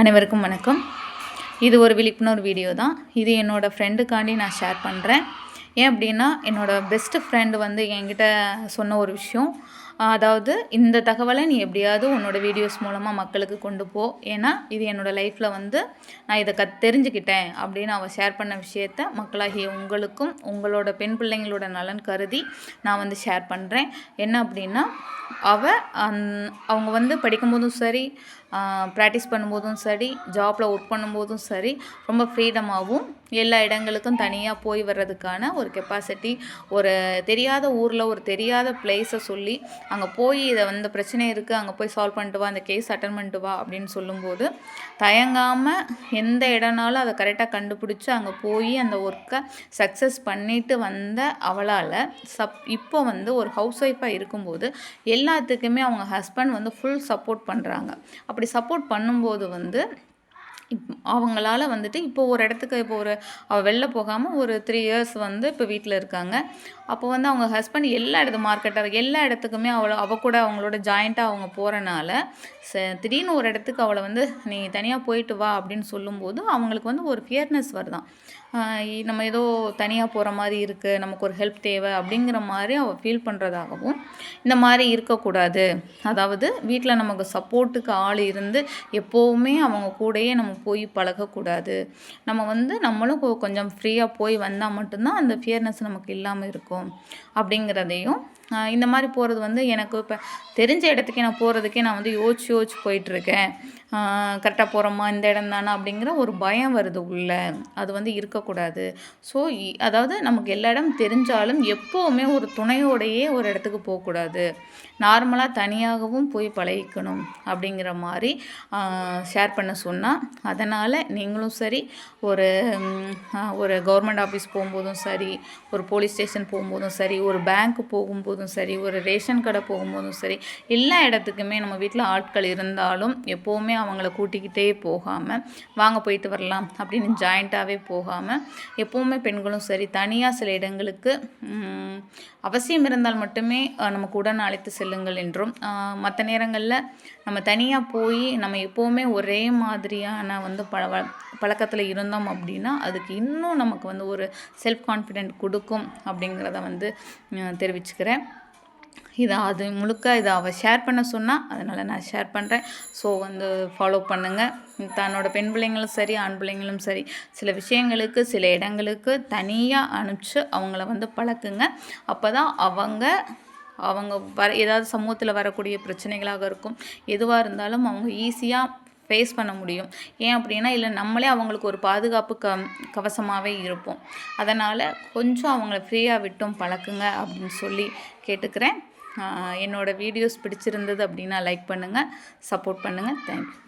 அனைவருக்கும் வணக்கம். இது ஒரு விழிப்புணர்வு வீடியோ தான். இது என்னோடய ஃப்ரெண்டுக்காண்டி நான் ஷேர் பண்ணுறேன் ஏன் அப்படின்னா என்னோடய பெஸ்ட்டு ஃப்ரெண்டு வந்து என்கிட்ட சொன்ன ஒரு விஷயம். அதாவது இந்த தகவலை நீ எப்படியாவது உன்னோட வீடியோஸ் மூலமாக மக்களுக்கு கொண்டு போ. ஏன்னா இது என்னோடய லைஃப்பில் வந்து நான் இதை கத் தெரிஞ்சுக்கிட்டேன் அப்படின்னு அவள் ஷேர் பண்ண விஷயத்த மக்களாகிய உங்களுக்கும் உங்களோட பெண் பிள்ளைங்களோட நலன் கருதி நான் வந்து ஷேர் பண்ணுறேன் என்ன அப்படின்னா அவள் அந் அவங்க வந்து படிக்கும்போதும் சரி ப்ராக்டிஸ் பண்ணும்போதும் சரி ஜாப்பில் ஒர்க் பண்ணும்போதும் சரி ரொம்ப ஃப்ரீடமாகவும் எல்லா இடங்களுக்கும் தனியாக போய் வர்றதுக்கான ஒரு கெப்பாசிட்டி ஒரு தெரியாத ஊரில் ஒரு தெரியாத பிளேஸை சொல்லி அங்கே போய் இதை வந்து பிரச்சனை இருக்குது அங்கே போய் சால்வ் பண்ணிட்டு வா அந்த கேஸ் அட்டன் பண்ணிட்டு வா அப்படின்னு சொல்லும்போது தயங்காமல் எந்த இடம்னாலும் அதை கரெக்டாக கண்டுபிடிச்சி அங்கே போய் அந்த ஒர்க்கை சக்ஸஸ் பண்ணிட்டு வந்த அவளால் சப் இப்போ வந்து ஒரு ஹவுஸ் ஒய்ஃபாக இருக்கும்போது எல்லாத்துக்குமே அவங்க ஹஸ்பண்ட் வந்து ஃபுல் சப்போர்ட் பண்ணுறாங்க அப்படி சப்போர்ட் பண்ணும்போது வந்து இப் அவங்களால வந்துட்டு இப்போ ஒரு இடத்துக்கு இப்போ ஒரு அவள் வெளில போகாமல் ஒரு த்ரீ இயர்ஸ் வந்து இப்போ வீட்டில் இருக்காங்க. அப்போ வந்து அவங்க ஹஸ்பண்ட் எல்லா இடத்து மார்க்கெட்டாக எல்லா இடத்துக்குமே அவளை அவள் கூட அவங்களோட ஜாயிண்ட்டாக அவங்க போகிறனால ச திடீர்னு ஒரு இடத்துக்கு அவளை வந்து நீ தனியாக போயிட்டு வா அப்படின்னு சொல்லும்போது அவங்களுக்கு வந்து ஒரு ஃபியர்னஸ் வருதான். நம்ம ஏதோ தனியாக போகிற மாதிரி இருக்குது நமக்கு ஒரு ஹெல்ப் தேவை அப்படிங்கிற மாதிரி அவள் ஃபீல் பண்ணுறதாகவும் இந்த மாதிரி இருக்கக்கூடாது. அதாவது வீட்டில் நமக்கு சப்போர்ட்டுக்கு ஆள் இருந்து எப்போவுமே அவங்க கூடயே நம்ம போய் பழகக்கூடாது. நம்ம வந்து நம்மளும் கொஞ்சம் ஃப்ரீயாக போய் வந்தால் மட்டும்தான் அந்த ஃபியர்னஸ் நமக்கு இல்லாமல் இருக்கும் அப்படிங்கிறதையும் இந்த மாதிரி போகிறது வந்து எனக்கு இப்போ தெரிஞ்ச இடத்துக்கே நான் போகிறதுக்கே நான் வந்து யோசிச்சு யோசிச்சு போயிட்டுருக்கேன் கரெக்டாக போகிறோமா இந்த இடம் தானே? அப்படிங்கிற ஒரு பயம் வருது உள்ள. அது வந்து இருக்கக்கூடாது. ஸோ அதாவது நமக்கு எல்லா இடம் தெரிஞ்சாலும் எப்போவுமே ஒரு துணையோடையே ஒரு இடத்துக்கு போகக்கூடாது. நார்மலாக தனியாகவும் போய் பழகிக்கணும் அப்படிங்கிற மாதிரி ஷேர் பண்ண சொன்னால் அதனால் நீங்களும் சரி ஒரு ஒரு கவர்மெண்ட் ஆஃபீஸ் போகும்போதும் சரி ஒரு போலீஸ் ஸ்டேஷன் போகும்போதும் சரி ஒரு பேங்க் போகும்போதும் சரி ஒரு ரேஷன் கடை போகும்போதும் சரி எல்லா இடத்துக்குமே நம்ம வீட்டில் ஆட்கள் இருந்தாலும் எப்போவுமே அவங்கள கூட்டிக்கிட்டே போகாமல் வாங்க போயிட்டு வரலாம் அப்படின்னு ஜாயிண்ட்டாகவே போகாமல் எப்போவுமே பெண்களும் சரி தனியாக சில இடங்களுக்கு அவசியம் இருந்தால் மட்டுமே நமக்கு உடன் அழைத்து செல்லுங்கள் என்றும் மற்ற நேரங்களில் நம்ம தனியாக போய் நம்ம எப்போவுமே ஒரே மாதிரியான வந்து பழ பழக்கத்தில் இருந்தோம் அப்படின்னா அதுக்கு இன்னும் நமக்கு வந்து ஒரு செல்ஃப் கான்ஃபிடென்ட் கொடுக்கும் அப்படிங்கிறத வந்து தெரிவிச்சுக்கிறேன். இதை அது முழுக்க இதை அவள் ஷேர் பண்ண சொன்னால் அதனால் நான் ஷேர் பண்ணுறேன் ஸோ வந்து ஃபாலோ பண்ணுங்கள் தன்னோட பெண் பிள்ளைங்களும் சரி ஆண் பிள்ளைங்களும் சரி சில விஷயங்களுக்கு சில இடங்களுக்கு தனியாக அனுப்பிச்சு அவங்கள வந்து பழக்குங்க. அப்போ தான் அவங்க அவங்க வர ஏதாவது சமூகத்தில் வரக்கூடிய பிரச்சனைகளாக இருக்கும். எதுவாக இருந்தாலும் அவங்க ஈஸியாக ஃபேஸ் பண்ண முடியும். ஏன் அப்படின்னா இல்லை நம்மளே அவங்களுக்கு ஒரு பாதுகாப்பு க கவசமாகவே இருப்போம். அதனால் கொஞ்சம் அவங்கள ஃப்ரீயாக விட்டும் பழக்குங்க அப்படின்னு சொல்லி கேட்டுக்கிறேன். என்னோடய வீடியோஸ் பிடிச்சிருந்தது அப்படின்னா லைக் பண்ணுங்கள் சப்போர்ட் பண்ணுங்கள் தேங்க்யூ